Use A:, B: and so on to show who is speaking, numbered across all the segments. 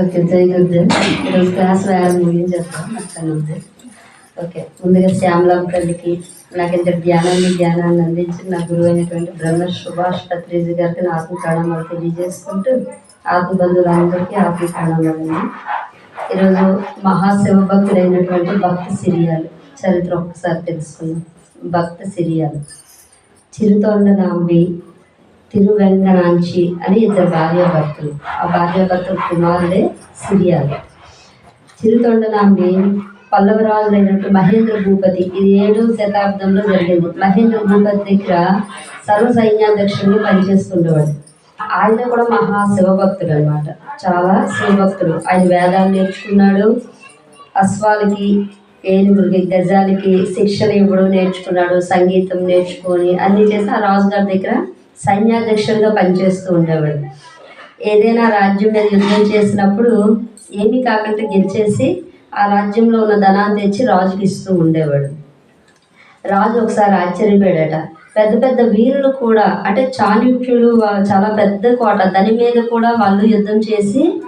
A: Okay జై గురుదేవ్. ఈరోజు class వేయాలని ముగించేస్తాం అక్కడ ఉంది. ఓకే ముందుగా శ్యామలాం తల్లికి నాకు ఇంత జ్ఞానాన్ని జ్ఞానాన్ని అందించి నా గురువు అయినటువంటి బ్రహ్మ సుభాష్ పత్రిజీ గారికి నా ఆత్మ ప్రణామాలు తెలియజేసుకుంటూ ఆత్మ బంధువులందరికీ ఆత్మ ప్రణామాలండి ఈరోజు మహాశివ భక్తుడైనటువంటి భక్త సిరియాలు చరిత్ర ఒక్కసారి తెలుసుకుందాం. భక్త సిరియాలు. చిరుతొండ నాంబి తిరువెంకనాంచి అని ఇద్దరు భార్యాభర్తలు ఆ భార్యాభర్తల కుమారుడే సిరియాలు. చిరుతొండనాంబి పల్లవరాజులైనట్టు మహేంద్ర భూపతి ఇది ఏడవ శతాబ్దంలో జరిగింది. మహేంద్ర భూపతి దగ్గర సర్వ సైన్యాధ్యక్షుడిని పనిచేస్తుండేవాడు. ఆయన కూడా మహా శివభక్తుడు అనమాట చాలా శివభక్తుడు. ఆయన వేదాలు నేర్చుకున్నాడు. అశ్వాలకి ఏనుగురికి గజాలకి శిక్షణ ఇవ్వడం నేర్చుకున్నాడు. సంగీతం నేర్చుకొని అన్ని చేసి ఆ రాజుగారి దగ్గర సైన్యాధ్యక్షుడిగా పనిచేస్తూ ఉండేవాడు. ఏదైనా రాజ్యం మీద యుద్ధం చేసినప్పుడు ఏమీ కాకుండా గెలిచేసి ఆ రాజ్యంలో ఉన్న ధనాన్ని తెచ్చి రాజుకి ఇస్తూ ఉండేవాడు. రాజు ఒకసారి ఆశ్చర్యపోయాడట. పెద్ద పెద్ద వీరులు కూడా అంటే చాణుక్యుడు చాలా పెద్ద కోట దాని మీద కూడా వాళ్ళు యుద్ధం చేసి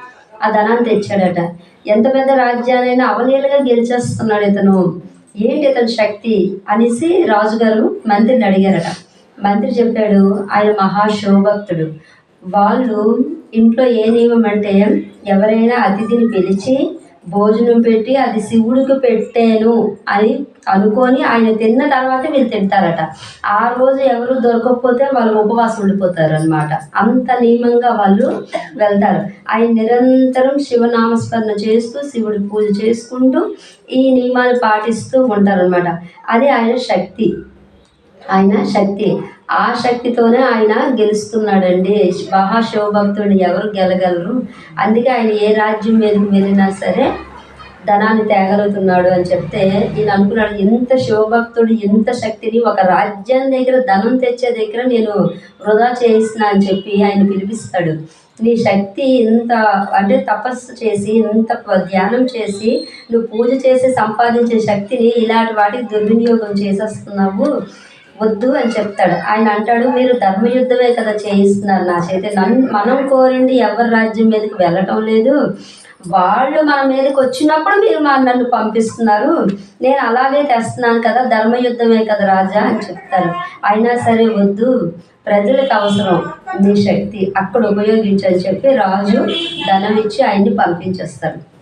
A: ఆ ధనాన్ని తెచ్చాడట. ఎంత పెద్ద రాజ్యాలైనా అవలీలుగా గెలిచేస్తున్నాడు ఇతను. ఏంటి ఇతని శక్తి? అనేసి రాజుగారు మంత్రిని అడిగారట. మంత్రి చెప్పాడు ఆయన మహాశివభక్తుడు వాళ్ళు ఇంట్లో ఏ నియమం అంటే ఎవరైనా అతిథిని పిలిచి భోజనం పెట్టి అది శివుడికి పెట్టాను అని అనుకొని ఆయన తిన్న తర్వాత వీళ్ళు తింటారట. ఆ రోజు ఎవరు దొరకకపోతే వాళ్ళు ఉపవాసం ఉండిపోతారు అనమాట అంత నియమంగా వాళ్ళు వెళ్తారు. ఆయన నిరంతరం శివనామస్మరణ చేస్తూ శివుడి పూజ చేసుకుంటూ ఈ నియమాలు పాటిస్తూ ఉంటారనమాట అది ఆయన శక్తి. ఆయన శక్తి. ఆ శక్తితోనే ఆయన గెలుస్తున్నాడండి. మహాశివభక్తుడిని ఎవరు గెలగలరు? అందుకే ఆయన ఏ రాజ్యం మీదకి వెళ్ళినా సరే ధనాన్ని తేగలుగుతున్నాడు అని చెప్తే నేను అనుకున్నాడు ఎంత శివభక్తుడు ఎంత శక్తిని ఒక రాజ్యం దగ్గర ధనం తెచ్చే దగ్గర నేను వృధా చేసిన అని చెప్పి ఆయన పిలిపిస్తాడు. నీ శక్తి ఇంత అంటే తపస్సు చేసి ఇంత ధ్యానం చేసి నువ్వు పూజ చేసి సంపాదించే శక్తిని ఇలాంటి వాటికి దుర్వినియోగం చేసేస్తున్నావు. వద్దు అని చెప్తాడు. ఆయన అంటాడు మీరు ధర్మయుద్ధమే కదా చేయిస్తున్నారు. నా చేతి మనం కోరింది ఎవరి రాజ్యం మీదకి వెళ్ళటం లేదు. వాళ్ళు మన మీదకి వచ్చినప్పుడు మీరు మా నన్ను పంపిస్తున్నారు. నేను అలాగే తెస్తున్నాను కదా ధర్మయుద్ధమే కదా రాజా అని చెప్తారు. అయినా సరే వద్దు. ప్రజలకు అవసరం నీ శక్తి. అక్కడ ఉపయోగించని చెప్పి రాజు ధనం ఇచ్చి ఆయన్ని పంపించేస్తారు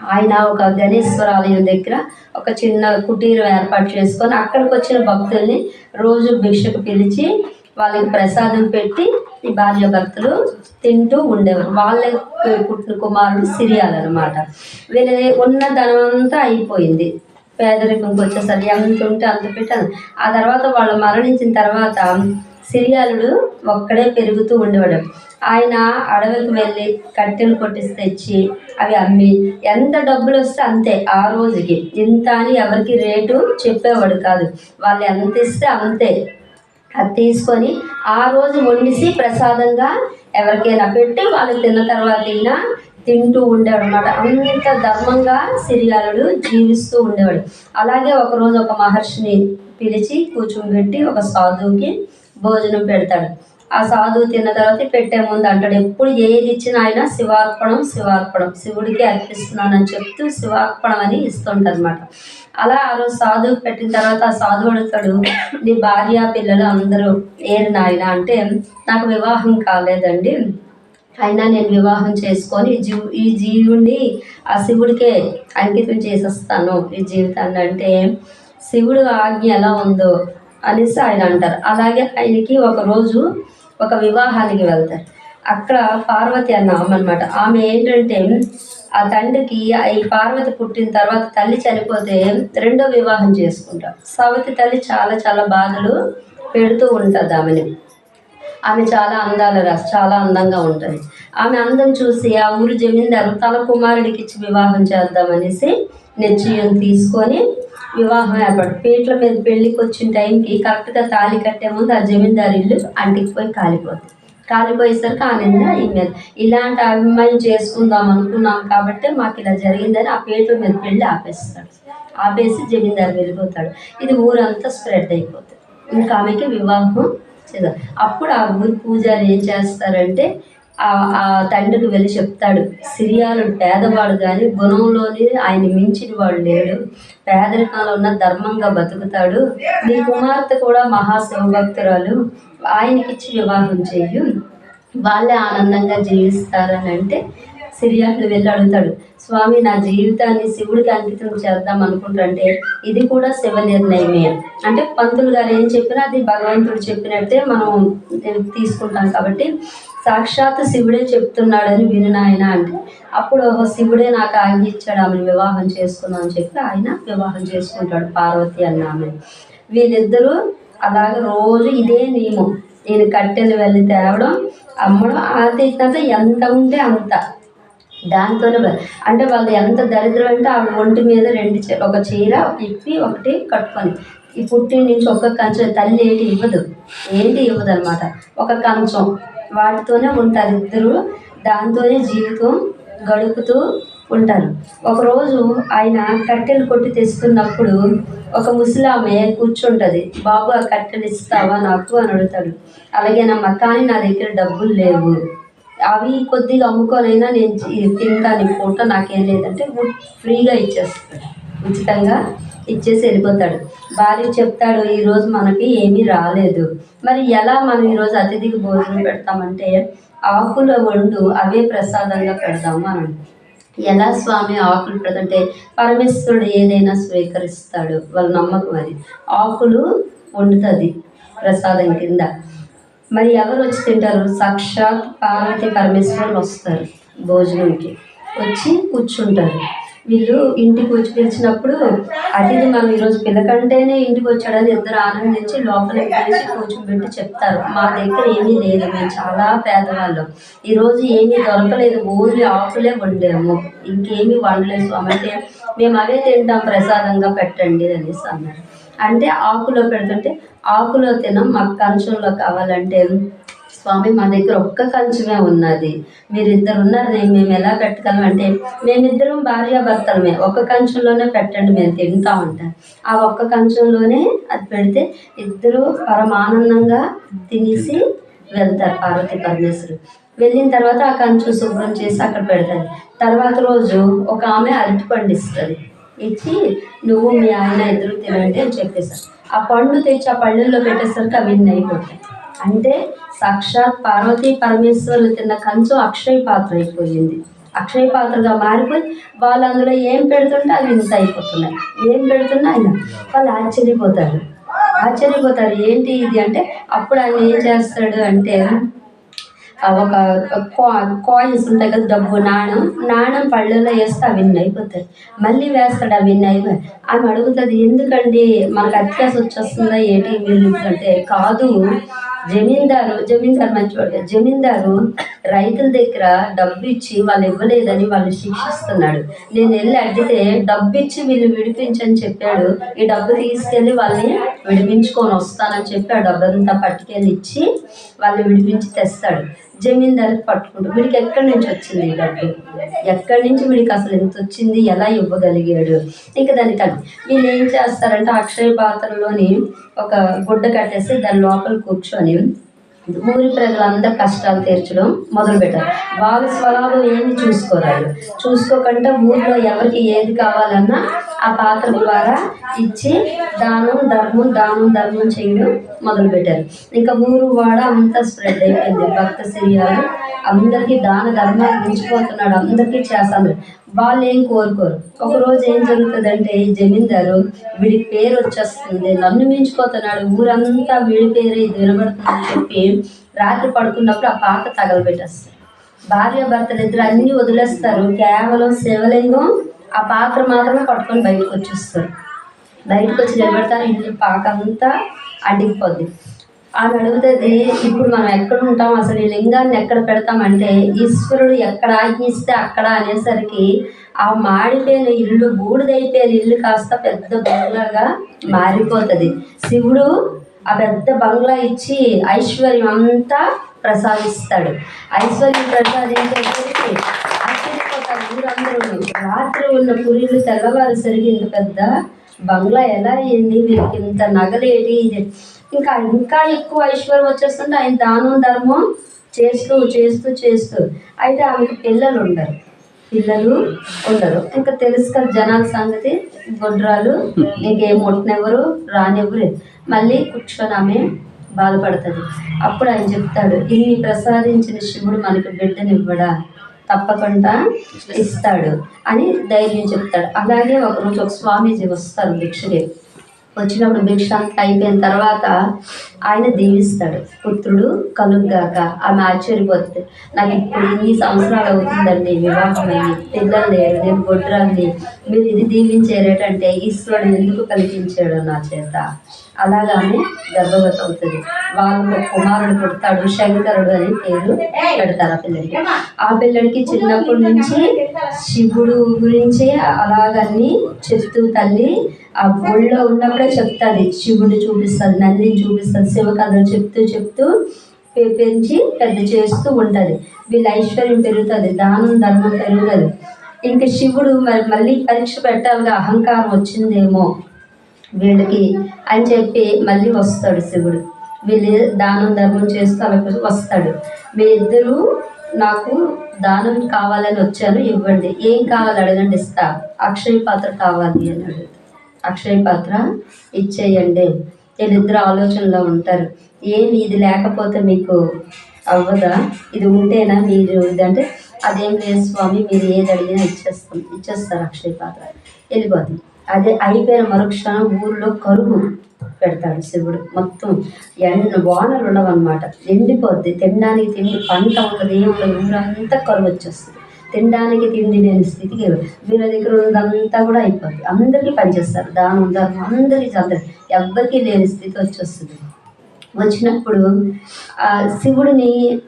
A: ఆయన ఒక గణేశ్వర ఆలయం దగ్గర ఒక చిన్న కుటీరం ఏర్పాటు చేసుకొని అక్కడికి వచ్చిన భక్తుల్ని రోజు భిక్షకు పిలిచి వాళ్ళకి ప్రసాదం పెట్టి ఈ భార్య భర్తలు తింటూ ఉండేవారు. వాళ్ళే పుట్టిన కుమారుడు సిరియాలు అనమాట వీళ్ళ ఉన్న ధనం అంతా అయిపోయింది. పేదరికంకి వచ్చేసరికి ఎంత ఉంటే అంత పెట్టాను. ఆ తర్వాత వాళ్ళు మరణించిన తర్వాత సిరియాలుడు ఒక్కడే పెరుగుతూ ఉండేవాడు. ఆయన అడవికి వెళ్ళి కట్టెలు కొట్టేసి తెచ్చి అవి అమ్మి ఎంత డబ్బులు వస్తే అంతే ఆ రోజుకి. ఇంత అని ఎవరికి రేటు చెప్పేవాడు కాదు. వాళ్ళు ఎంత ఇస్తే అంతే. అది తీసుకొని ఆ రోజు వండిసి ప్రసాదంగా ఎవరికైనా పెట్టి వాళ్ళు తిన్న తర్వాత అయినా తింటూ ఉండేవాడు అనమాట అంత ధర్మంగా సిరియాలుడు జీవిస్తూ ఉండేవాడు. అలాగే ఒకరోజు ఒక మహర్షిని పిలిచి కూర్చోబెట్టి ఒక సాధువుకి భోజనం పెడతాడు. ఆ సాధువు తిన్న తర్వాత పెట్టే ముందు అంటాడు ఎప్పుడు ఏది ఇచ్చినా ఆయన శివార్పణం శివార్పణం. శివుడికి అర్పిస్తున్నానని చెప్తూ శివార్పణం అని ఇస్తుంటారనమాట అలా ఆ రోజు సాధువు పెట్టిన తర్వాత ఆ సాధువు అడుగుతాడు నీ భార్య పిల్లలు అందరూ ఏరు నాయన అంటే నాకు వివాహం కాలేదండి. అయినా నేను వివాహం చేసుకొని జీవు ఈ జీవుడిని ఆ శివుడికే అంకితం చేసేస్తాను. ఈ జీవితాన్ని అంటే శివుడు ఆజ్ఞ ఎలా ఉందో అనేసి ఆయన అంటారు. అలాగే ఆయనకి ఒక రోజు ఒక వివాహానికి వెళ్తారు. అక్కడ పార్వతి అన్న ఆమె ఆమె ఏంటంటే ఆ తండ్రికి ఈ పార్వతి పుట్టిన తర్వాత తల్లి చనిపోతే రెండో వివాహం చేసుకుంటాం. సవతి తల్లి చాలా చాలా బాధలు పెడుతూ ఉంటుంది ఆమెని. ఆమె చాలా అందాల రాసి చాలా అందంగా ఉంటుంది. ఆమె అందం చూసి ఆ ఊరు జమీందారు తన కుమారుడికి ఇచ్చి వివాహం చేద్దామనేసి నిశ్చయం తీసుకొని వివాహం ఏర్పాటు పేట్ల మీద పెళ్ళికి వచ్చిన టైంకి కరెక్ట్గా తాళి కట్టే ముందు ఆ జమీందారు ఇల్లు అంటికిపోయి కాలిపోతుంది. కాలిపోయేసరికి ఆ నింద ఇలాంటి అభిమానం చేసుకుందాం అనుకున్నాం కాబట్టి మాకు ఇలా జరిగిందని ఆ పేట్ల మీద పెళ్ళి ఆపేస్తాడు. ఆపేసి జమీందారు వెళ్ళిపోతాడు. ఇది ఊరంతా స్ప్రెడ్ అయిపోతుంది. ఇంకా ఆమెకి వివాహం చేద్దాం. అప్పుడు ఆ ఊరి పూజారి ఏం చేస్తారంటే ఆ ఆ తండ్రికి వెళ్ళి చెప్తాడు సిరియాలు పేదవాడు కానీ గుణంలోని ఆయన మించిన వాడు లేడు. పేదరికంలో ఉన్న ధర్మంగా బతుకుతాడు. నీ కుమార్తె కూడా మహాశివభక్తురాలు. ఆయనకిచ్చి వివాహం చేయు వాళ్ళే ఆనందంగా జీవిస్తారని అంటే సిరియాకి వెళ్ళి అడుగుతాడు స్వామి నా జీవితాన్ని శివుడికి అంకితం చేద్దాం అనుకుంటుంటే ఇది కూడా శివ నిర్ణయమే. అంటే పంతులు గారు ఏం చెప్పినా అది భగవంతుడు చెప్పినట్టే మనం తీసుకుంటాం కాబట్టి సాక్షాత్ శివుడే చెప్తున్నాడని విను నాయన అంటే అప్పుడు శివుడే నాకు ఆజ్ఞ ఇచ్చాడు ఆమెను వివాహం చేసుకుందాం అని చెప్పి ఆయన వివాహం చేసుకుంటాడు పార్వతి అన్న ఆమె వీళ్ళిద్దరూ అలాగే రోజు ఇదే నియమం. నేను కట్టెలు వెళ్ళి తేవడం అమ్మడం ఆ తీసినంత ఎంత ఉంటే అంత. దాంతోనే అంటే వాళ్ళు ఎంత దరిద్రం అంటే ఆవిడ ఒంటి మీద రెండు ఒక చీర ఇప్పి ఒకటి కట్టుకొని. ఈ పుట్టిన నుంచి ఒక కంచం తల్లి ఏంటి ఇవ్వదు. ఏంటి ఇవ్వదు అనమాట ఒక కంచం. వాటితోనే ఉంటారు ఇద్దరు. దాంతోనే జీవితం గడుపుతూ ఉంటారు. ఒకరోజు ఆయన కట్టెలు కొట్టి తెస్తున్నప్పుడు ఒక ముసలామె కూర్చుంటుంది. బాబు ఆ కట్టెలు ఇస్తావా నాకు? అని అడుగుతాడు. అలాగేనమ్మా కానీ నా దగ్గర డబ్బులు లేవు. అవి కొద్దిగా అమ్ముకొనైనా నేను తింటాను ఈ పూట నాకేం లేదంటే ఫ్రీగా ఇచ్చేస్తాడు. ఉచితంగా ఇచ్చేసి వెళ్ళిపోతాడు. భార్య చెప్తాడు ఈరోజు మనకి ఏమీ రాలేదు. మరి ఎలా మనం ఈరోజు అతిథికి భోజనం పెడతామంటే ఆకుల వండు అవే ప్రసాదంగా పెడతాము అని ఎలా స్వామి ఆకులు పెడతంటే పరమేశ్వరుడు ఏదైనా స్వీకరిస్తాడు వాళ్ళ నమ్మకం అది. ఆకులు వండుతుంది ప్రసాదం కింద. మరి ఎవరు వచ్చి తింటారు? సాక్షాత్ పార్వతి పరమేశ్వరులు వస్తారు భోజనంకి. వచ్చి కూర్చుంటారు. వీళ్ళు ఇంటికి వచ్చి పిలిచినప్పుడు అతిథి మనం ఈరోజు పిల్లకంటేనే ఇంటికి వచ్చాడని ఇద్దరు ఆనందించి లోపల పిలిచి కూర్చోబెట్టి చెప్తారు. మా దగ్గర ఏమీ లేదు మేము చాలా పేదవాళ్ళం. ఈరోజు ఏమీ దొరకలేదు ఓన్లీ ఆకులే వండాము. ఇంకేమీ వండలేదు అంటే మేము అవే తింటాం ప్రసాదంగా పెట్టండి అనేసి అన్నారు. అంటే ఆకులో పెడుతుంటే ఆకులో తినం మాకు కంచంలో కావాలంటే స్వామి మా దగ్గర ఒక్క కంచమే ఉన్నది. మీరిద్దరు ఉన్నారు మేము ఎలా పెట్టగలం అంటే మేమిద్దరం భార్యాభర్తలమే. ఒక్క కంచంలోనే పెట్టండి మేము తింటా ఉంటాం. ఆ ఒక్క కంచంలోనే అది పెడితే ఇద్దరు పరమానందంగా తినేసి వెళ్తారు పార్వతి పరమేశ్వరు వెళ్ళిన తర్వాత ఆ కంచు శుభ్రం చేసి అక్కడ పెడతారు. తర్వాత రోజు ఒక ఆమె అరటిపండు ఇస్తుంది. ఇచ్చి నువ్వు మీ ఆయన ఇద్దరు తినండి అని చెప్పేశారు. ఆ పండు తెచ్చి ఆ పళ్ళల్లో పెట్టేసరికి అవి అయిపోతాయి. అంటే సాక్షాత్ పార్వతీ పరమేశ్వరులు తిన్న కంచం అక్షయ పాత్ర అయిపోయింది. అక్షయ పాత్రగా మారిపోయి వాళ్ళు అందులో ఏం పెడుతుంటే అవి ఇంత అయిపోతున్నాయి. ఏం పెడుతున్నా ఆయన వాళ్ళు ఆశ్చర్యపోతారు. ఆశ్చర్యపోతారు. ఏంటి ఇది అంటే అప్పుడు ఆయన ఏం చేస్తాడు అంటే ఒక కాయిన్స్ ఉంటాయి కదా డబ్బు నాణం. నాణం పళ్ళలో వేస్తే అవి అయిపోతాయి. మళ్ళీ వేస్తాడు అవి అయిపోయి. ఆమె అడుగుతుంది ఎందుకండి? మనకు అత్యాస వచ్చేస్తుందా? ఏంటి? అంటే కాదు జమీందారు జమీందారు మంచివాడు జమీందారు రైతుల దగ్గర డబ్బు ఇచ్చి వాళ్ళు ఇవ్వలేదని వాళ్ళు శిక్షిస్తున్నాడు. నేను వెళ్ళి అడిగితే డబ్బు ఇచ్చి వీళ్ళు విడిపించని చెప్పాడు. ఈ డబ్బు తీసుకెళ్ళి వాళ్ళని విడిపించుకొని వస్తానని చెప్పి ఆ డబ్బు అంతా పట్టుకెళ్ళి ఇచ్చి వాళ్ళు విడిపించి తెస్తాడు. జమీందారు పట్టుకుంటూ వీడికి ఎక్కడి నుంచి వచ్చింది ఈ డబ్బు? ఎక్కడి నుంచి వీడికి అసలు ఎంత వచ్చింది? ఎలా ఇవ్వగలిగాడు? ఇంకా దానికి అది వీళ్ళు ఏం చేస్తారంటే అక్షయ పాత్రలోని ఒక గుడ్డ కట్టేసి దాని లోపల కూర్చొని ఊరి ప్రజలందరి కష్టాలు తీర్చడం మొదలు పెట్టారు వాళ్ళ స్వరాలు ఏమి చూసుకోరాడు చూసుకోకుండా ఊర్లో ఎవరికి ఏది కావాలన్నా ఆ పాత్ర ద్వారా ఇచ్చి దానం ధర్మం దానం ధర్మం చేయడం మొదలు పెట్టారు ఇంకా ఊరు వాడ అంతా స్ప్రెడ్ అయిపోయింది. భక్త శరీరాలు అందరికీ దాన ధర్మాలు మించిపోతున్నాడు అందరికీ చేస్తాను. వాళ్ళు ఏం కోరుకోరు. ఒక రోజు ఏం జరుగుతుందంటే ఈ జమీందారు వీడి పేరు వచ్చేస్తుంది. నన్ను మించిపోతున్నాడు. ఊరంతా వీడి పేరే ఇది వినబడుతుందని చెప్పి రాత్రి పడుకున్నప్పుడు ఆ పాక తగలబెట్టేస్తారు భార్య భర్తలు ఇద్దరు అన్నీ వదిలేస్తారు. కేవలం శివలింగం ఆ పాత్ర మాత్రమే పట్టుకొని బయటకు వచ్చేస్తారు. బయటకు వచ్చి నిలబెడతారు. ఇంటి పాక అంతా అడ్డిపోద్ది ఆమె అడుగుతుంది ఇప్పుడు మనం ఎక్కడ ఉంటాం? అసలు ఈ లింగాన్ని ఎక్కడ పెడతామంటే ఈశ్వరుడు ఎక్కడ ఆజ్ఞిస్తే అక్కడ అనేసరికి ఆ మాడిపోయిన ఇల్లు బూడిదైపోయిన ఇల్లు కాస్త పెద్ద బంగ్లాగా మారిపోతుంది. శివుడు ఆ పెద్ద బంగ్లా ఇచ్చి ఐశ్వర్యం అంతా ప్రసాదిస్తాడు. ఐశ్వర్యం ప్రసాదించేసరికి ఆశ్చర్యపోతారు ఊరందరూ. రాత్రి ఉన్న పురిలు తెల్లవారు ఇంత పెద్ద బంగ్లా ఎలా అయింది? వీరికి ఇంత నగలేటి? ఇది ఇంకా ఇంకా ఎక్కువ ఐశ్వర్యం వచ్చేస్తుంటే ఆయన దానం ధర్మం చేస్తూ చేస్తూ చేస్తూ. అయితే ఆమెకు పిల్లలు ఉండరు. పిల్లలు ఉండరు. ఇంకా తెలుసు కదా జనాల సంగతి. గొడ్రాలు ఇంకేం ఉంటున్నెవరు రానివ్వరు. మళ్ళీ కూర్చొని ఆమె బాధపడుతుంది. అప్పుడు ఆయన చెప్తాడు ఇన్ని ప్రసాదించిన శివుడు మనకు బిడ్డనివ్వడా? తప్పకుండా ఇస్తాడు అని ధైర్యం చెప్తాడు. అలాగే ఒకరోజు ఒక స్వామీజీ వస్తారు భిక్షుడే వచ్చినప్పుడు భిక్షాంతి అయిపోయిన తర్వాత ఆయన దీవిస్తాడు. పుత్రుడు కలుగ్గాక ఆమె ఆశ్చర్యపోతుంది. నాకు ఇప్పుడు ఇన్ని సంవత్సరాలు అవుతుందండి వివాహమైంది పిల్లలు లేరు నేను గొడ్రాన్ని మీరు ఇది దీవించేరేటంటే ఈశ్వరుడు ఎందుకు కలిగించాడు నా చేత? అలాగానే గర్భవతి అవుతుంది. వాళ్ళు కుమారుడు పుడతాడు శంకరుడు అని పేరు పెడతారు ఆ పిల్లడికి ఆ పిల్లడికి చిన్నప్పటి నుంచి శివుడు గురించి అలాగని చెప్తూ తల్లి ఆ ఒళ్ళో ఉన్నప్పుడే చెప్తుంది. శివుడు చూపిస్తుంది నందిని చూపిస్తుంది శివ కథలు చెప్తూ చెప్తూ పెంచి పెద్ద చేస్తూ ఉంటుంది. వీళ్ళ ఐశ్వర్యం పెరుగుతుంది దానం ధర్మం పెరుగుతుంది. ఇంకా శివుడు మరి మళ్ళీ పరీక్ష పెట్టాలిగా అహంకారం వచ్చిందేమో. వీళ్ళకి అని చెప్పి మళ్ళీ వస్తాడు శివుడు. వీళ్ళు దానం ధర్మం చేస్తూ అలా వస్తాడు. మీరిద్దరూ నాకు దానం కావాలని వచ్చాను ఇవ్వండి. ఏం కావాలి అడగండి ఇస్తా. అక్షయ పాత్ర కావాలి అని అడుగుతాడు. అక్షయ పాత్ర ఇచ్చేయండి. వీళ్ళిద్దరు ఆలోచనలో ఉంటారు. ఏమి ఇది లేకపోతే మీకు అవ్వదా? ఇది ఉంటేనా మీరు ఇదంటే అదేం లేదు స్వామి మీరు ఏది అడిగినా ఇచ్చేస్తాం ఇచ్చేస్తారు అక్షయ పాత్ర. వెళ్ళిపోతుంది అదే అయిపోయిన మరుక్షణం ఊర్లో కరువు పెడతాడు శివుడు. మొత్తం ఎండ వానలు ఉండవన్నమాట. ఎండిపోద్ది. తినడానికి తిండి పంట ఉండదు ఏం ఉండదు. ఊరంతా కరువు వచ్చేస్తుంది. తినడానికి తిండి లేని స్థితికి వీళ్ళ దగ్గర ఉన్నదంతా కూడా అయిపోద్ది. అందరికీ పనిచేస్తారు. దానం ధర్మం అందరికీ చదువు ఎవ్వరికీ లేని స్థితి వచ్చేస్తుంది. వచ్చినప్పుడు ఆ శివుడిని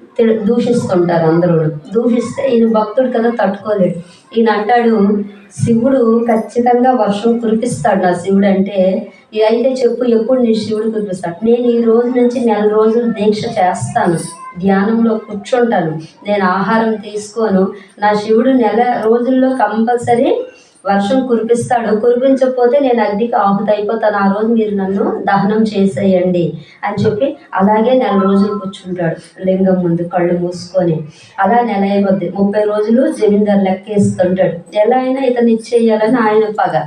A: దూషిస్తుంటారు అందరూ. దూషిస్తే ఈయన భక్తుడు కదా తట్టుకోలేడు. ఈయన అంటాడు శివుడు ఖచ్చితంగా వర్షం కురిపిస్తాడు నా శివుడు అంటే అయితే చెప్పు ఎప్పుడు నీ శివుడు కురిపిస్తాడు? నేను ఈ రోజు నుంచి నెల రోజులు దీక్ష చేస్తాను ధ్యానంలో కూర్చుంటాను నేను ఆహారం తీసుకోను నా శివుడు నెల రోజుల్లో కంపల్సరీ వర్షం కురిపిస్తాడు. కురిపించకపోతే నేను అగ్నికి ఆహుత అయిపోతాను. ఆ రోజు మీరు నన్ను దహనం చేసేయండి అని చెప్పి అలాగే నెల రోజులు కూర్చుంటాడు లింగం ముందు కళ్ళు మూసుకొని. అలా నెల అయిపోద్ది. ముప్పై రోజులు జమీందారు లెక్కేస్తుంటాడు ఎలా అయినా ఇతను ఇచ్చేయాలని ఆయన పగ.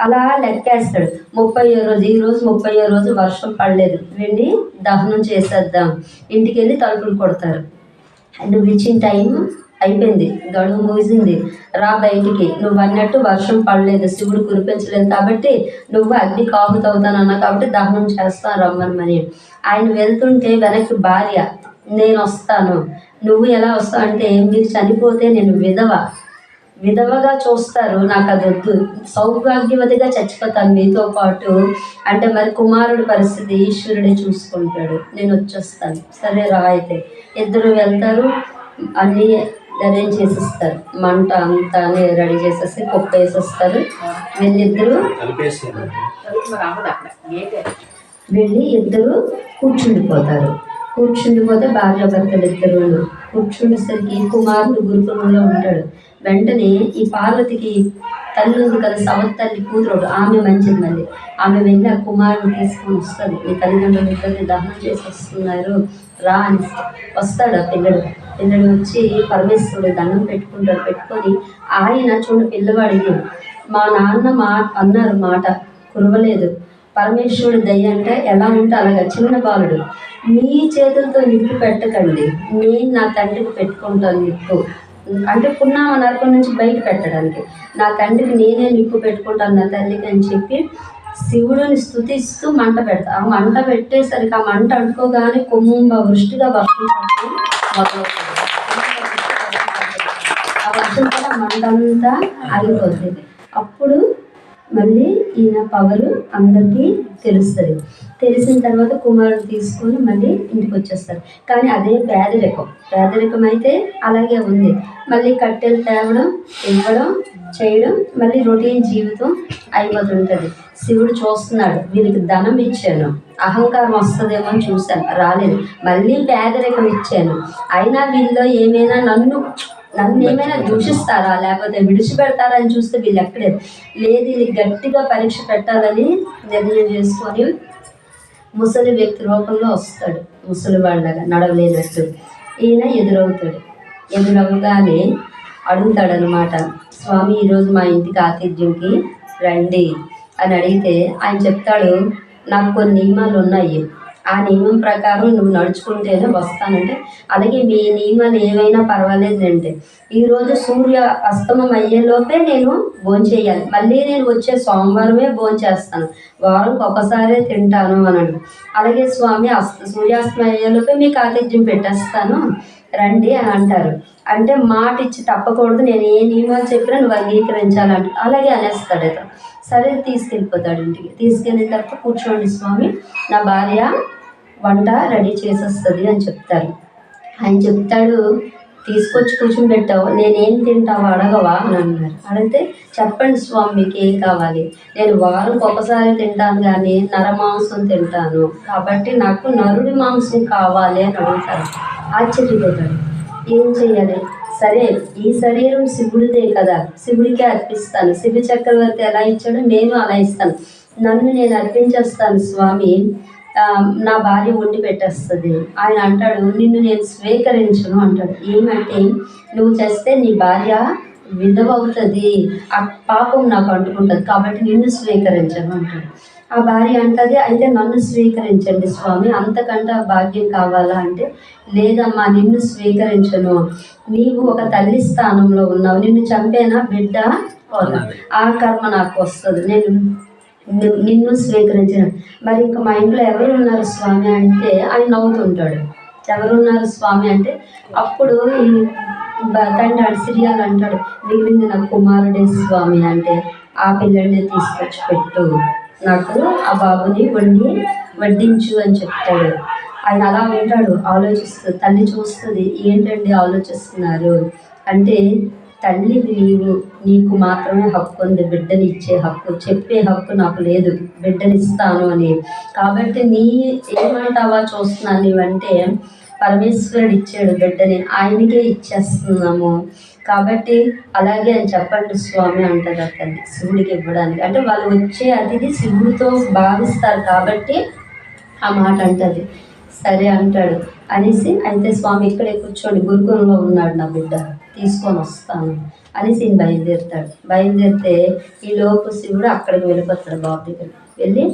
A: అలా లెక్కేస్తాడు. ముప్పై రోజు ఈ రోజు ముప్పై రోజు వర్షం పడలేదు. వెళ్ళి దహనం చేసేద్దాం. ఇంటికి వెళ్ళి తలుపులు కొడతారు. నువ్వు ఇచ్చిన టైం అయిపోయింది. గడువు ముగిసింది. రా బయటికి. నువ్వు అన్నట్టు వర్షం పడలేదు. శివుడు కురిపించలేదు కాబట్టి నువ్వు అగ్ని కాపుతవుతాను అన్నా కాబట్టి దహనం చేస్తాను రమ్మని ఆయన వెళ్తుంటే వెనక్కి భార్య నేను వస్తాను నువ్వు ఎలా వస్తావు అంటే మీరు చనిపోతే నేను విధవ. విధవగా చూస్తారు. నాకు అది వద్దు సౌభాగ్యవతిగా చచ్చిపోతాను మీతో పాటు. అంటే మరి కుమారుడి పరిస్థితి ఈశ్వరుడే చూసుకుంటాడు. నేను వచ్చేస్తాను సరే రా అయితే. ఇద్దరు వెళ్తారు. అన్నీ అరేంజ్ చేసేస్తారు. మంట అంతా రెడీ చేసేసి కుప్ప వేసేస్తారు. వీళ్ళిద్దరూ వెళ్ళి ఇద్దరు కూర్చుండిపోతారు. కూర్చుండిపోతే భార్య భర్తలు ఇద్దరు కూర్చుండేసరికి కుమారుడు గురుకులంలో ఉంటాడు. వెంటనే ఈ పార్వతికి తల్లి ఉంది కదా సవత్ తల్లి కూతురు ఆమె మంచిది మళ్ళీ ఆమె వెళ్ళి ఆ కుమారుని తీసుకొని వస్తుంది. మీ తల్లిదండ్రులు ఇద్దరిని దహనం చేసి వస్తున్నారు రా అని వస్తాడు ఆ పిల్లడు. పిల్లడు వచ్చి పరమేశ్వరుడు దండం పెట్టుకుంటాడు. పెట్టుకొని ఆయన చూడు పిల్లవాడిని. మా నాన్న మా అన్నారు మాట కురవలేదు. పరమేశ్వరుడు దయ అంటే ఎలా ఉంటే అలాగా చిన్న బాలుడు. మీ చేతులతో నిప్పు పెట్టకండి. నేను నా తండ్రికి పెట్టుకుంటాను నిప్పు. అంటే పున్నామ నరకం నుంచి బయట పెట్టడానికి. నా తండ్రికి నేనే నిప్పు పెట్టుకుంటాను నా తల్లికి అని చెప్పి శివుడిని స్తుతిస్తూ మంట పెడతా. ఆ మంట పెట్టేసరికి ఆ మంట అంటుకోగానే కుంభ వృష్టిగా వర్షం పడుతుంది ఆ వర్షం కూడా మంట అంతా ఆగిపోతుంది అప్పుడు మళ్ళీ ఈయన పవర్ అందరికీ తెలుస్తుంది. తెలిసిన తర్వాత కుమారుడు తీసుకొని మళ్ళీ ఇంటికి వచ్చేస్తారు. కానీ అదే పేదరికం పేదరికం అయితే అలాగే ఉంది. మళ్ళీ కట్టెలు తేవడం ఇవ్వడం చేయడం మళ్ళీ రొటీన్ జీవితం అయిపోతుంటుంది. శివుడు చూస్తున్నాడు వీరికి ధనం ఇచ్చాను. అహంకారం వస్తుందేమో అని చూశాను. రాలేదు. మళ్ళీ పేదరికం ఇచ్చాను. అయినా వీళ్ళలో ఏమైనా నన్ను నన్ను ఏమైనా దూషిస్తారా? లేకపోతే విడిచిపెడతారా అని చూస్తే వీళ్ళు ఎక్కడే లేదు ఇది గట్టిగా పరీక్ష పెట్టాలని నిర్ణయం చేసుకొని ముసలి వ్యక్తి రూపంలో వస్తాడు. ముసలి వాళ్ళగా నడవలేనట్టు. ఈయన ఎదురవుతాడు. ఎదురవగానే అడుగుతాడనమాట స్వామి ఈరోజు మా ఇంటికి ఆతిథ్యంకి రండి అని అడిగితే ఆయన చెప్తాడు నాకు కొన్ని నియమాలు ఉన్నాయి ఆ నియమం ప్రకారం నువ్వు నడుచుకుంటేనే వస్తానంటే అలాగే మీ నియమాలు ఏమైనా పర్వాలేదంటే ఈరోజు సూర్య అస్తమం అయ్యేలోపే నేను భోంచేయాలి మళ్ళీ నేను వచ్చే సోమవారమే భోంచేస్తాను వారంకి ఒకసారే తింటాను అన్నాడు అలాగే స్వామి అస్త సూర్యాస్తమం అయ్యేలోపే మీకు ఆతిథ్యం పెట్టేస్తాను రండి అని అంటారు. అంటే మాట ఇచ్చి తప్పకూడదు నేను ఏ నియమాలు చెప్పినా నువ్వు అంగీకరించాలంట అలాగే అనేస్తాడు ఇతను సరే తీసుకెళ్ళిపోతాడు ఇంటికి. తీసుకెళ్ళిన తర్వాత కూర్చోండి స్వామి. నా భార్య వంట రెడీ చేసేస్తుంది అని చెప్తారు. ఆయన చెప్తాడు తీసుకొచ్చి కూర్చుని పెట్టావు నేనేం తింటావు అడగవా? అని అన్నారు. అడిగితే చెప్పండి స్వామి మీకు ఏం కావాలి? నేను వారంకి ఒకసారి తింటాను కానీ నర మాంసం తింటాను. కాబట్టి నాకు నరుడి మాంసం కావాలి అని అడుగుతారు. ఆశ్చర్యపోతాడు. ఏం చెయ్యాలి? సరే ఈ శరీరం శివుడిదే కదా. శివుడికే అర్పిస్తాను. శివ చక్రవర్తి ఎలా ఇచ్చాడో నేను అలా ఇస్తాను. నన్ను నేను అర్పించేస్తాను స్వామి. నా భార్య వండి పెట్టేస్తుంది. ఆయన అంటాడు నిన్ను నేను స్వీకరించను అంటాడు. ఏమంటే నువ్వు చేస్తే నీ భార్య విధవ అవుతుంది ఆ పాపం నాకు అంటుకుంటుంది కాబట్టి నిన్ను స్వీకరించను అంటాడు. ఆ భార్య అంటది అయితే నన్ను స్వీకరించండి స్వామి. అంతకంటే భాగ్యం కావాలా? అంటే లేదమ్మా నిన్ను స్వీకరించను. నీవు ఒక తల్లి స్థానంలో ఉన్నావు. నిన్ను చంపేనా బిడ్డ. ఆ కర్మ నాకు వస్తుంది. నేను నిన్ను స్వీకరించిన. మరి ఇంకా మా ఇంట్లో ఎవరు ఉన్నారు స్వామి అంటే ఆయన నవ్వుతుంటాడు. ఎవరున్నారు స్వామి అంటే అప్పుడు ఈ బ- తండ్రి అడిసిరియాలు అంటాడు మిగిలింది నా కుమారుడే స్వామి అంటే ఆ పిల్లల్ని తీసుకొచ్చి పెట్టు. నాకు ఆ బాబుని వండి వడ్డించు అని చెప్తాడు. ఆయన అలా వింటాడు ఆలోచిస్తూ తల్లి చూస్తుంది ఏంటండి ఆలోచిస్తున్నారు? అంటే తల్లివి నీవు నీకు మాత్రమే హక్కు ఉంది. బిడ్డని ఇచ్చే హక్కు. చెప్పే హక్కు నాకు లేదు. బిడ్డనిస్తాను అని. కాబట్టి నీ ఏమంటావా చూస్తున్నాను నీవంటే పరమేశ్వరుడు ఇచ్చాడు బిడ్డని. ఆయనకే ఇచ్చేస్తున్నాము. కాబట్టి అలాగే అని చెప్పండి స్వామి అంటారు ఆ తల్లి. శివుడికి ఇవ్వడానికి. అంటే వాళ్ళు వచ్చే అతిథి శివుడితో భావిస్తారు కాబట్టి ఆ మాట అంటది. సరే అంటాడు అనేసి అయితే స్వామి ఇక్కడే కూర్చోండి. గురుకులంలో ఉన్నాడు నా బిడ్డ. తీసుకొని వస్తాను అనేసి ఈయన బయలుదేరుతాడు. బయలుదేరితే ఈ లోపు శివుడు అక్కడికి వెళ్ళిపోతాడు బాబు దగ్గర వెళ్ళి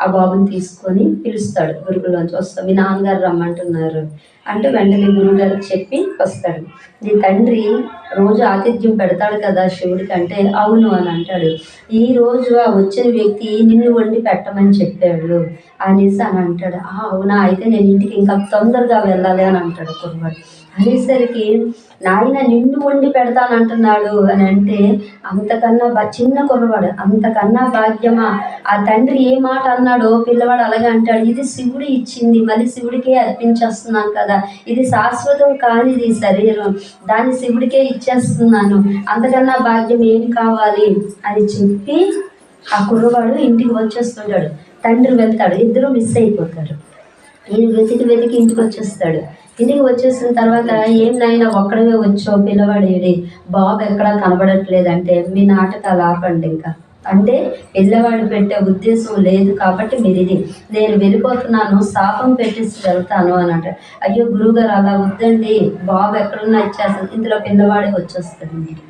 A: ఆ బాబుని తీసుకొని పిలుస్తాడు. గురుకులోంచి వస్తాం మీ నాన్నగారు రమ్మంటున్నారు. అంటే వెంటనే గురువు గారికి చెప్పి వస్తాడు. నీ తండ్రి రోజు ఆతిథ్యం పెడతాడు కదా శివుడికి అంటే అవును అని అంటాడు. ఈ రోజు ఆ వచ్చిన వ్యక్తి నిన్ను వండి పెట్టమని చెప్పాడు అనేసి అని అంటాడు. అవునా? అయితే నేను ఇంటికి ఇంకా తొందరగా వెళ్ళాలి అని అంటాడు కుర్రవాడు అనేసరికి నాయన నిన్ను వండి పెడతానంటున్నాడు అని అంటే అంతకన్నా చిన్న కుర్రవాడు అంతకన్నా భాగ్యమా? ఆ తండ్రి ఏ మాట అన్నాడో పిల్లవాడు అలాగే అంటాడు ఇది శివుడు ఇచ్చింది మళ్ళీ శివుడికే అర్పించేస్తున్నాను కదా ఇది శాశ్వతం కానిది ఈ శరీరం దాన్ని శివుడికే ఇచ్చేస్తున్నాను అంతకన్నా భాగ్యం ఏం కావాలి? అని చెప్పి ఆ కుర్రవాడు ఇంటికి వచ్చేస్తుంటాడు. తండ్రి వెళ్తాడు ఇద్దరు మిస్ అయిపోతారు. ఈయన వెతికి వెతికి ఇంటికి వచ్చేస్తాడు. ఇంటికి వచ్చేసిన తర్వాత ఏం నాయన ఒక్కడవే వచ్చావు? పిల్లవాడేడి బాబు ఎక్కడా కనబడట్లేదు అంటే మీ నాటకాలు ఆపండి ఇంకా. అంటే పిల్లవాడు పెట్టే ఉద్దేశం లేదు కాబట్టి మీరు ఇది నేను వెళ్ళిపోతున్నాను శాపం పెట్టేసి వెళ్తాను అని అంట అయ్యో గురువుగారు అలా వద్దండి. బాబు ఎక్కడున్నా ఇచ్చేస్తాను ఇందులో పిల్లవాడే వచ్చేస్తాడు. మీరు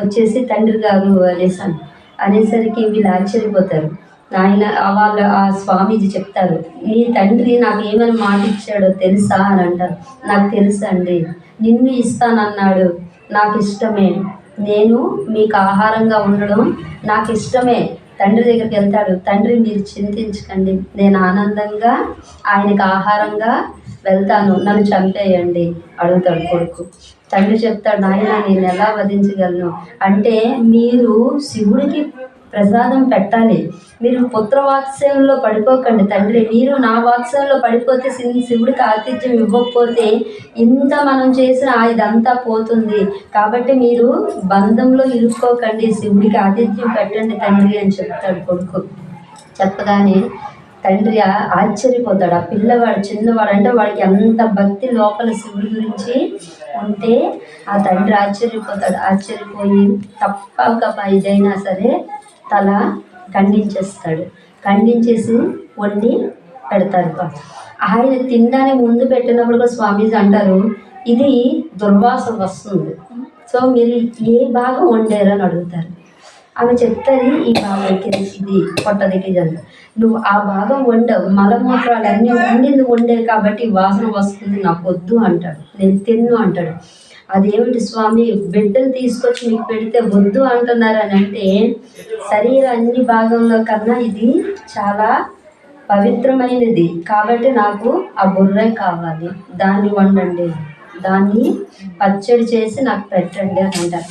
A: వచ్చేసి తండ్రి గారు అనేసాను అనేసరికి వీళ్ళు ఆశ్చర్యపోతారు. నాయన వాళ్ళ ఆ స్వామీజీ చెప్తారు నీ తండ్రి నాకు ఏమైనా మాట ఇచ్చాడో తెలుసా? అని అంటారు. నాకు తెలుసు అండి నిన్ను ఇస్తానన్నాడు. నాకు ఇష్టమే. నేను మీకు ఆహారంగా ఉండడం నాకు ఇష్టమే. తండ్రి దగ్గరికి వెళ్తాడు. తండ్రి మీరు చింతించకండి. నేను ఆనందంగా ఆయనకు ఆహారంగా వెళ్తాను. నన్ను చంపేయండి అడుగుతాడు కొడుకు. తండ్రి చెప్తాడు నాయన నేను ఎలా వధించగలను? అంటే మీరు శివుడికి ప్రసాదం పెట్టాలి. మీరు పుత్ర వాత్సల్యంలో పడిపోకండి తండ్రి. మీరు నా వాత్సల్యంలో పడిపోతే శివు- శివుడికి ఆతిథ్యం ఇవ్వకపోతే ఇంత మనం చేసిన ఇదంతా పోతుంది. కాబట్టి మీరు బంధంలో ఇరుక్కోకండి శివుడికి ఆతిథ్యం పెట్టండి తండ్రి అని చెప్తాడు కొడుకు. చెప్పగానే తండ్రి ఆ- ఆశ్చర్యపోతాడు. ఆ పిల్లవాడు చిన్నవాడు అంటే వాడికి ఎంత భక్తి లోపల శివుడి గురించి ఉంటే ఆ తండ్రి ఆశ్చర్యపోతాడు. ఆశ్చర్యపోయి తప్పక ఇదైనా సరే తల ఖండించేస్తాడు. ఖండించేసి వండి పెడతారు ఆయన తినడానికి ముందు పెట్టినప్పుడు కూడా స్వామీజీ అంటారు ఇది దుర్వాసన వస్తుంది. సో మీరు ఏ భాగం వండారు అని అడుగుతారు. ఆమె చెప్తారు ఈ భాగానికి ఇది పొట్ట దగ్గర నువ్వు ఆ భాగం వండవు మలమూత్రాలు అన్నీ వండింది వండే కాబట్టి వాసన వస్తుంది నాకు వద్దు అంటాడు. నేను తిన్ను అంటాడు. అదేమిటి స్వామి బిడ్డను తీసుకొచ్చి మీకు పెడితే వద్దు అంటున్నారు అని అంటే శరీర అన్ని భాగంలో కన్నా ఇది చాలా పవిత్రమైనది. కాబట్టి నాకు ఆ బుర్రే కావాలి. దాన్ని వండండి. దాన్ని పచ్చడి చేసి నాకు పెట్టండి అని అంటారు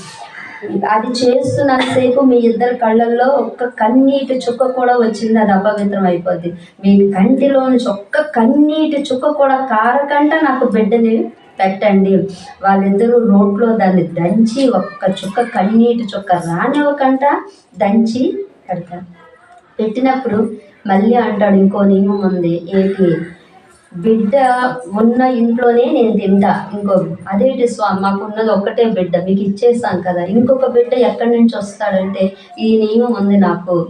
A: అది చేస్తున్నంతసేపు మీ ఇద్దరు కళ్ళల్లో ఒక్క కన్నీటి చుక్క కూడా వచ్చింది. అది అపవిత్రం అయిపోద్ది. మీ కంటిలోని ఒక్క కన్నీటి చుక్క కూడా కారకంట నాకు బిడ్డని పెట్టండి వాళ్ళిద్దరూ రోడ్లో దాన్ని దంచి ఒక్క చుక్క కన్నీటి చుక్క రానివ్వకంట. దంచి పెడతారు. పెట్టినప్పుడు మళ్ళీ అంటాడు ఇంకో నియమం ఉంది. ఏంటి? బిడ్డ ఉన్న ఇంట్లోనే నేను తింటా. ఇంకో అదేంటి స్వామి? మాకున్నది ఒక్కటే బిడ్డ. మీకు ఇచ్చేసాం కదా. ఇంకొక బిడ్డ ఎక్కడి నుంచి వస్తాడంటే ఈ నియమం ఉంది నాకు.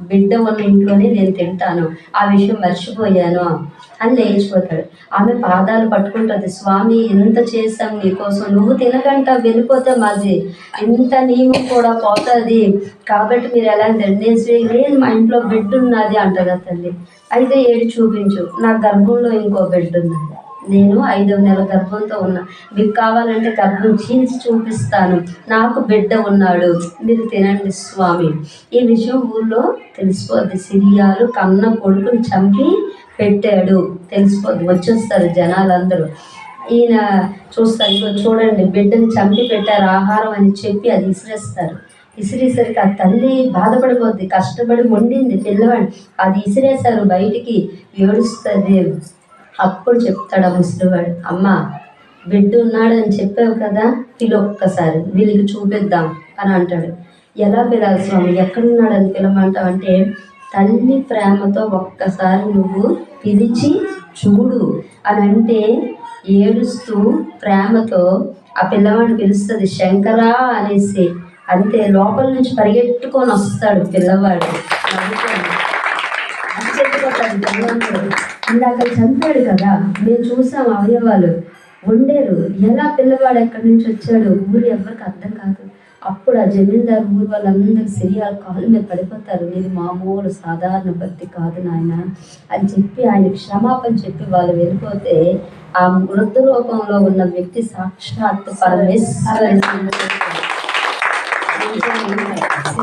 A: బిడ్డ ఉన్న ఇంట్లోనే నేను తింటాను. ఆ విషయం మర్చిపోయాను. అని లేచిపోతాడు. ఆమె పాదాలు పట్టుకుంటుంది. స్వామి ఎంత చేశాం నీకోసం. నువ్వు తినకంట వెళ్ళిపోతే మాది ఇంత నియమం కూడా పోతుంది. కాబట్టి మీరు ఎలా తింటారు? నేను స్వీ- లేదు మా ఇంట్లో బిడ్డ ఉన్నది అంటారు తల్లి అయితే ఏడు చూపించు. నా గర్భంలో ఇంకో బిడ్డ ఉన్నది. నేను ఐదవ నెల గర్భంతో ఉన్నా. మీకు కావాలంటే గర్భం చీల్చి చూపిస్తాను. నాకు బిడ్డ ఉన్నాడు. మీరు తినండి స్వామి. ఈ విషయం ఊళ్ళో తెలిసిపోద్ది. సిరియాలు కన్న కొడుకుని చంపి పెట్టాడు. తెలిసిపోద్ది. వచ్చేస్తారు జనాలందరూ. ఈయన చూస్తారు ఇగో చూడండి బిడ్డని చంపి పెట్టారు ఆహారం అని చెప్పి అది ఇసిరేస్తారు. ఇసిరేసరికి ఆ తల్లి బాధపడిపోద్ది కష్టపడి వండింది పిల్లవాడిని. అది ఇసిరేశారు బయటికి ఏడుస్తుంది. అప్పుడు చెప్తాడు ఆ ముసలివాడు అమ్మ బిడ్డ ఉన్నాడని చెప్పావు కదా పిలు ఒక్కసారి వీళ్ళకి చూపిద్దాం అని అంటాడు. ఎలా పిలాలి స్వామి? ఎక్కడున్నాడని పిలమంటావు అంటే తల్లి ప్రేమతో ఒక్కసారి నువ్వు పిలిచి చూడు అని అంటే ఏడుస్తూ ప్రేమతో ఆ పిల్లవాడిని పిలుస్తుంది శంకరా అనేసి. అంతే లోపల నుంచి పరిగెట్టుకొని వస్తాడు పిల్లవాడు. ఆశ్చర్యపోతాడు ఇందాక చంపాడు కదా మేము చూసాం అవయవాలు. వండారు ఎలా పిల్లవాడు ఎక్కడి నుంచి వచ్చాడు? ఊరు ఎవరికి అర్థం కాదు. అప్పుడు ఆ జమీందారు ఊరు వాళ్ళందరూ సిరియాల కాళ్ళ మీద పడిపోతారు. నీది మామూలు సాధారణ భక్తి కాదు నాయన అని చెప్పి ఆయన క్షమాపణ చెప్పి వాళ్ళు వెళ్ళిపోతే ఆ మృత రూపంలో ఉన్న వ్యక్తి సాక్షాత్ పరమేశ్వర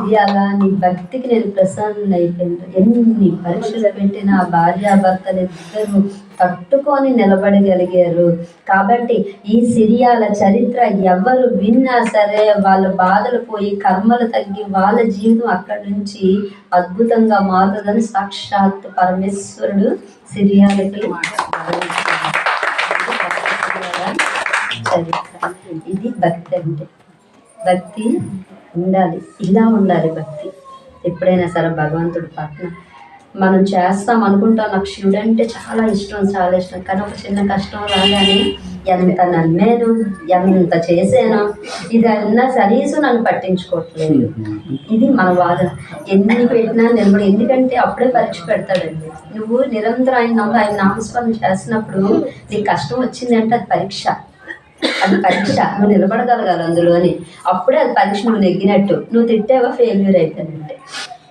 A: సిరియాల నీ భక్తికి నేను ప్రసన్న అయిపోయాను ఎన్ని పరీక్షలు పెట్టిన భార్యాభర్తలు ఇద్దరు తట్టుకొని నిలబడగలిగారు. కాబట్టి ఈ సిరియాల చరిత్ర ఎవరు విన్నా సరే వాళ్ళ బాధలు పోయి కర్మలు తగ్గి వాళ్ళ జీవితం అక్కడి నుంచి అద్భుతంగా మారుతుందని సాక్షాత్ పరమేశ్వరుడు సిరియాలకి చరిత్ర. ఇది భక్తి అంటే. భక్తి ఉండాలి. ఇలా ఉండాలి భక్తి. ఎప్పుడైనా సరే భగవంతుడి పక్కన మనం చేస్తాం అనుకుంటాం. నాకు శివుడు అంటే చాలా ఇష్టం చాలా ఇష్టం. కానీ ఒక చిన్న కష్టం రాగానే ఎంత నమ్మాను? ఎంత చేశాను? ఇది అన్నా సరీసు నన్ను పట్టించుకోవట్లేదు. ఇది మన వాదన. ఎన్ని పెట్టినా నిలబడి ఎందుకంటే అప్పుడే పరీక్ష పెడతాడండి. నువ్వు నిరంతరం ఆయన ఆయన నామస్మరణ చేసినప్పుడు నీకు కష్టం వచ్చిందంటే అది పరీక్ష. అది పరీక్ష. నువ్వు నిలబడగలగాలి అందులోని అప్పుడే అది పరీక్ష నువ్వు నెగ్గినట్టు. నువ్వు తిట్టావా ఫెయిల్యూర్ అవుతానంటే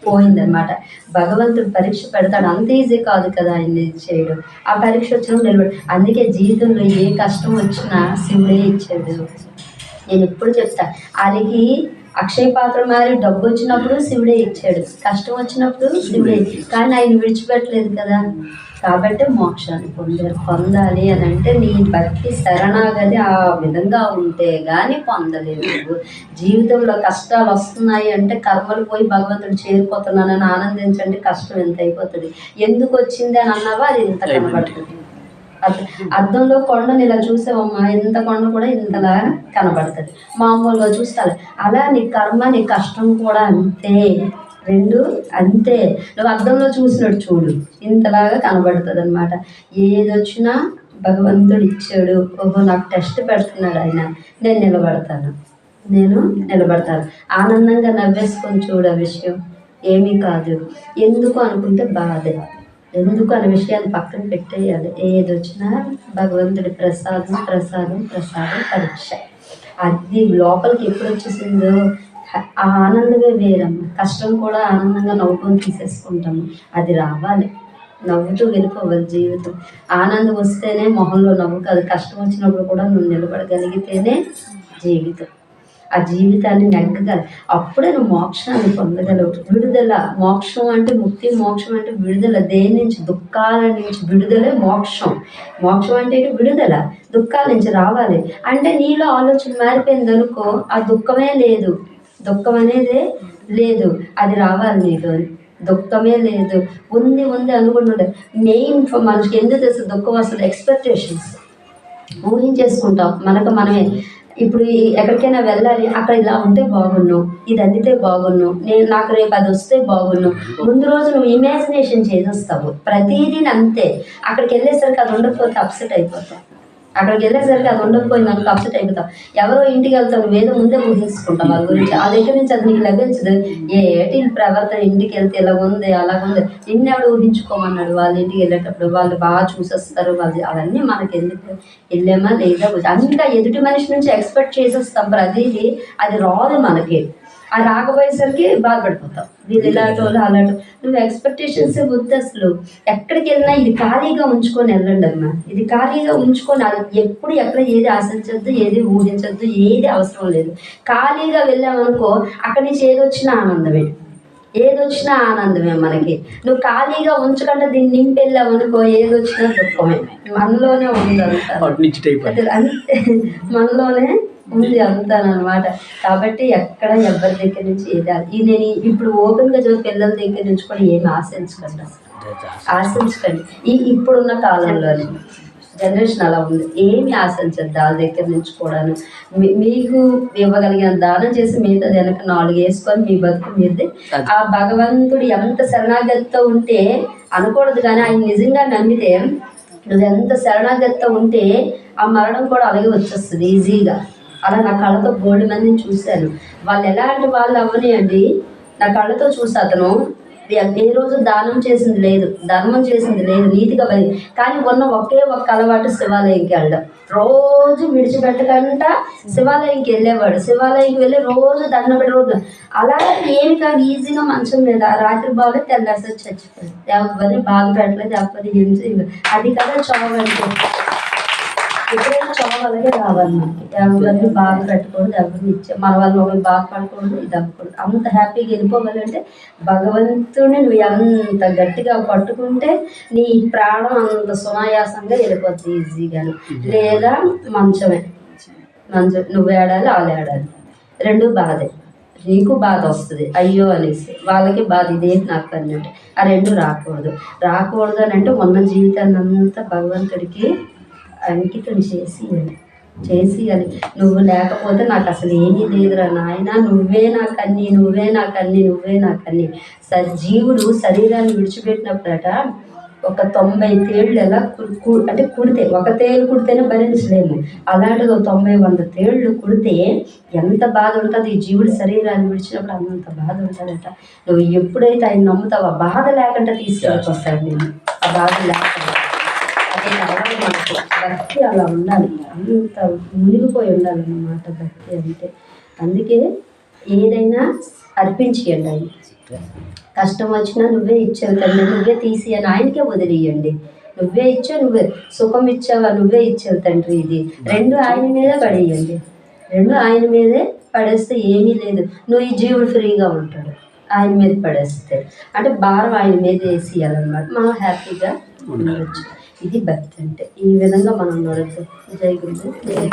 A: పోయిందనమాట భగవంతుడు పరీక్ష పెడతాడు. అంత ఈజీ కాదు కదా ఆయన్ని చేయడం. ఆ పరీక్ష వచ్చినప్పుడు నిలబడి. అందుకే జీవితంలో ఏ కష్టం వచ్చినా శివుడే ఇచ్చాడు. నేను ఎప్పుడు చెప్తా. వాళ్ళకి అక్షయ పాత్ర మారి డబ్బు వచ్చినప్పుడు శివుడే ఇచ్చాడు. కష్టం వచ్చినప్పుడు శివుడే కానీ ఆయన విడిచిపెట్టలేదు కదా. కాబట్టి మోక్షాన్ని పొందారు. పొందాలి అని అంటే నీ భక్తి శరణాగతి ఆ విధంగా ఉంటే కానీ పొందలేవు నువ్వు. జీవితంలో కష్టాలు వస్తున్నాయి అంటే కర్మలు పోయి భగవంతుడు చేరిపోతున్నానని ఆనందించండి. కష్టం ఎంత అయిపోతుంది? ఎందుకు వచ్చింది అని అన్నావా? అది ఇంత కనబడుతుంది. అద్దంలో కొండని ఇలా చూసావమ్మా ఇంత కొండ కూడా ఇంతలా కనబడుతుంది. మామూలుగా చూస్తారు అలా నీ కర్మ నీ కష్టం కూడా అంతే. రెండు అంతే. నువ్వు అద్దంలో చూసినట్టు చూడు. ఇంతలాగా కనబడుతుంది అనమాట ఏదొచ్చినా భగవంతుడు ఇచ్చాడు. ఓహో నాకు టెస్ట్ పెడుతున్నాడు ఆయన. నేను నిలబడతాను. నేను నిలబడతాను. ఆనందంగా నవ్వేసుకొని చూడు ఆ విషయం. ఏమీ కాదు. ఎందుకు అనుకుంటే బాధ. ఎందుకు అనే విషయాన్ని పక్కన పెట్టేయాలి. ఏది వచ్చినా భగవంతుడి ప్రసాదం ప్రసాదం ప్రసాదం పరీక్ష. అది లోపలికి ఎప్పుడు వచ్చేసిందో ఆ ఆనందమే వేరమ్మ. కష్టం కూడా ఆనందంగా నవ్వుకొని తీసేసుకుంటాము అది రావాలి. నవ్వుతూ వెళ్ళిపోవాలి జీవితం. ఆనందం వస్తేనే మొహంలో నవ్వు కాదు కష్టం వచ్చినప్పుడు కూడా నువ్వు నిలబడగలిగితేనే జీవితం. ఆ జీవితాన్ని నెగ్గగలవు అప్పుడే నువ్వు మోక్షాన్ని పొందగలవు విడుదల మోక్షం అంటే ముక్తి మోక్షం అంటే విడుదల. దేని నుంచి? దుఃఖాల నుంచి. విడుదలే మోక్షం. మోక్షం అంటే విడుదల. దుఃఖాల నుంచి రావాలి. అంటే నీలో ఆలోచన మారిపోయింది అనుకో ఆ దుఃఖమే లేదు. దుఃఖం అనేది లేదు. అది రావాలి నీలో. దుఃఖమే లేదు. ఉంది ఉంది అనుకుంటుండే మెయిన్ మనకి ఎందుకు తెలుసు? దుఃఖం అసలు ఎక్స్పెక్టేషన్స్ ఊహించేసుకుంటాం. మనకు మనమే. ఇప్పుడు ఎక్కడికైనా వెళ్ళాలి అక్కడ ఇలా ఉంటే బాగున్ను ఇది అందితే బాగున్ను నేను నాకు రేపు అది వస్తే బాగున్ను. ముందు రోజు నువ్వు ఇమాజినేషన్ చేసేస్తావు. ప్రతిదీ అంతే. అక్కడికి వెళ్ళేసరికి అది ఉండకపోతే అప్సెట్ అయిపోతావు. అక్కడికి వెళ్ళేసరికి అది ఉండకపోయింది అనుకో అప్సెట్ అయిపోతాం. ఎవరో ఇంటికి వెళ్తాం నువ్వేదో ముందే ఊహించుకుంటాం వాళ్ళ గురించి. ఆ దగ్గర నుంచి అది నీకు లభించదు. ఏటి ప్రవర్తన ఇంటికి వెళ్తే ఇలా ఉంది అలాగ ఉంది? నిన్నెవడు ఊహించుకోమన్నాడు? వాళ్ళ ఇంటికి వెళ్ళేటప్పుడు వాళ్ళు బాగా చూసేస్తారు వాళ్ళు అవన్నీ మనకి ఎందుకు? వెళ్ళామా లేదా? అంతా ఎదుటి మనిషి నుంచి ఎక్స్పెక్ట్ చేసేస్తాం ప్రతిదీ. అది రాదు మనకి. అది రాకపోయేసరికి బాధపడిపోతాం. వీళ్ళు ఇలాంటి వాళ్ళు అలాంటి నువ్వు ఎక్స్పెక్టేషన్స్ వద్దు అసలు. ఎక్కడికి వెళ్ళినా ఇది ఖాళీగా ఉంచుకొని వెళ్ళండి అమ్మా. ఇది ఖాళీగా ఉంచుకొని ఎప్పుడు ఎక్కడ ఏది ఆశించొద్దు ఏది ఊహించొద్దు ఏది అవసరం లేదు. ఖాళీగా వెళ్ళామనుకో అక్కడి నుంచి ఏది వచ్చినా ఆనందమే. ఏది వచ్చినా ఆనందమే మనకి. నువ్వు ఖాళీగా ఉంచకుండా దీన్ని నింపి వెళ్ళామనుకో ఏది వచ్చినా దుఃఖమే. మనలోనే ఉంది అంతే. మనలోనే ఉంది అంతానమాట కాబట్టి ఎక్కడ ఎవరి దగ్గర నుంచి ఏది ఈ నేను ఇప్పుడు ఓపెన్గా చదివి పిల్లల దగ్గర నుంచి కూడా ఏమి ఆశించకండి. ఆశించకండి. ఈ ఇప్పుడున్న కాలంలో జనరేషన్ అలా ఉంది. ఏమి ఆశించద్దు వాళ్ళ దగ్గర నుంచి కూడాను. మీ- మీకు ఇవ్వగలిగిన దానం చేసి మిగతా వెనక నాలుగు వేసుకొని మీ బతుకు మీది. ఆ భగవంతుడు ఎంత శరణాగతితో ఉంటే అనకూడదు కానీ ఆయన నిజంగా నమ్మితే నువ్వు ఎంత శరణాగతితో ఉంటే ఆ మరణం కూడా అలాగే వచ్చేస్తుంది ఈజీగా అలా నా కళ్ళతో బోల్డ్ మందిని చూశాను. వాళ్ళు ఎలాంటి వాళ్ళు అవ్వనియండి నా కళ్ళతో చూసి అతను ఏ- రోజు దానం చేసింది లేదు ధర్మం చేసింది లేదు నీతిగా బలి కానీ ఉన్న ఒకే ఒక్క అలవాటు శివాలయంకి వెళ్ళడం. రోజు విడిచిపెట్టకంట శివాలయంకి వెళ్ళేవాడు. శివాలయంకి వెళ్ళి రోజు దండం పెట్టి రోజు అలా ఏమి కాదు ఈజీగా మంచం మీద ఆ రాత్రి బాగా తెల్లారి చచ్చిపోయింది. ఎవరిని బాగా పెట్టలేదు ఎవరిని ఏం చేయలేదు అది కదా చావు ఎప్పుడైనా చావు అలాగే రావాలి మనకి ఎవరిని బాధ పెట్టకూడదు ఎవరిని ఇచ్చే మన వాళ్ళని ఒకరిని బాధపడకూడదు ఇది అవ్వకూడదు. అంత హ్యాపీగా వెళ్ళిపోవాలంటే భగవంతుని నువ్వు ఎంత గట్టిగా పట్టుకుంటే నీ ప్రాణం అంత సునాయాసంగా వెళ్ళిపోతుంది ఈజీగా లేదా మంచమే. మంచం. నువ్వు ఏడాలి వాళ్ళు ఏడాలి. రెండు బాధే. నీకు బాధ వస్తుంది. అయ్యో అనేసి. వాళ్ళకి బాధ ఇదేంటి నాకు అన్నట్టు. ఆ రెండు రాకూడదు. రాకూడదు అని అంటే ఉన్న జీవితాన్ని అంతా భగవంతుడికి అంకితం చేసి చేసి అది. నువ్వు లేకపోతే నాకు అసలు ఏమీ లేదురా నాయన నువ్వే నాకు నువ్వే నాకు నువ్వే నాకు అన్ని సజీవుడు శరీరాన్ని విడిచిపెట్టినప్పుడట ఒక తొంభై తేళ్ళు ఎలా కు- అంటే కుడితే ఒక తేలు కుడితేనే భరించలేము. అలాంటిది ఒక తొంభై వంద తేళ్ళు కుడితే ఎంత బాధ ఉంటుంది? ఈ జీవుడి శరీరాన్ని విడిచినప్పుడు అంత బాధ ఉంటుందట. నువ్వు ఎప్పుడైతే ఆయన నమ్ముతావో ఆ బాధ లేకుండా తీసుకెళ్ళకొస్తాడు నేను ఆ బాధ లేకుండా. భక్తి అలా ఉండాలి. అంత మునిగిపోయి ఉండాలి అన్నమాట భక్తి అంటే. అందుకే ఏదైనా అర్పించేయండి ఆయన. కష్టం వచ్చినా నువ్వే ఇచ్చావు తండ్రి నువ్వే తీసి అని ఆయనకే వదిలేయండి. నువ్వే ఇచ్చావు నువ్వే సుఖం ఇచ్చావా నువ్వే ఇచ్చావు తండ్రి ఇది. రెండు ఆయన మీదే పడేయండి. రెండు ఆయన మీదే పడేస్తే ఏమీ లేదు. నువ్వు ఈ జీవుడు ఫ్రీగా ఉంటాడు. ఆయన మీద పడేస్తే. అంటే భారం ఆయన మీద వేసేయాలన్నమాట. మనం హ్యాపీగా ఉండవచ్చు ఇది భక్తి అంటే ఈ విధంగా మనం నడవచ్చు జై గురు జై